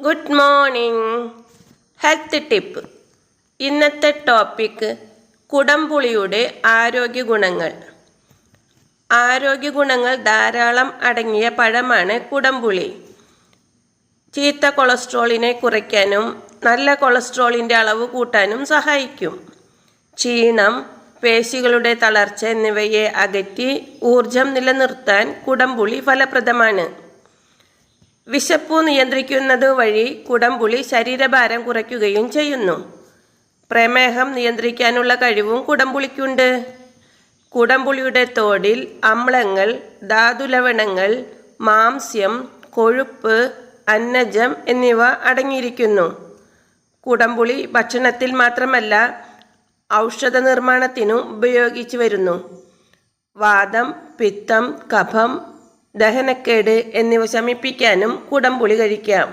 Good morning health tip ഇന്നത്തെ topic കുടംപുളിയുടെ ആരോഗ്യ ഗുണങ്ങൾ. ആരോഗ്യ ഗുണങ്ങൾ ധാരാളം അടങ്ങിയ പഴമാണ് കുടംപുളി. ചീത്ത കൊളസ്ട്രോളിനെ കുറയ്ക്കാനും നല്ല കൊളസ്ട്രോളിന്റെ അളവ് കൂട്ടാനും സഹായിക്കും. ക്ഷീണം പേശികളുടെ തളർച്ച എന്നിവയെ അകറ്റി ഊർജം നിലനിർത്താൻ കുടംപുളി ഫലപ്രദമാണ്. വിശപ്പു നിയന്ത്രിക്കുന്നത് വഴി കുടംപുളി ശരീരഭാരം കുറയ്ക്കുകയും ചെയ്യുന്നു. പ്രമേഹം നിയന്ത്രിക്കാനുള്ള കഴിവും കുടംപുളിക്കുണ്ട്. കുടംപുളിയുടെ തോടിൽ അമ്ലങ്ങൾ ധാതുലവണങ്ങൾ മാംസ്യം കൊഴുപ്പ് അന്നജം എന്നിവ അടങ്ങിയിരിക്കുന്നു. കുടംപുളി ഭക്ഷണത്തിൽ മാത്രമല്ല ഔഷധ നിർമ്മാണത്തിനും ഉപയോഗിച്ചു വരുന്നു. വാദം പിത്തം കഫം ദഹനക്കേട് എന്നിവ ശമിപ്പിക്കാനും കുടംപുളി കഴിക്കാം.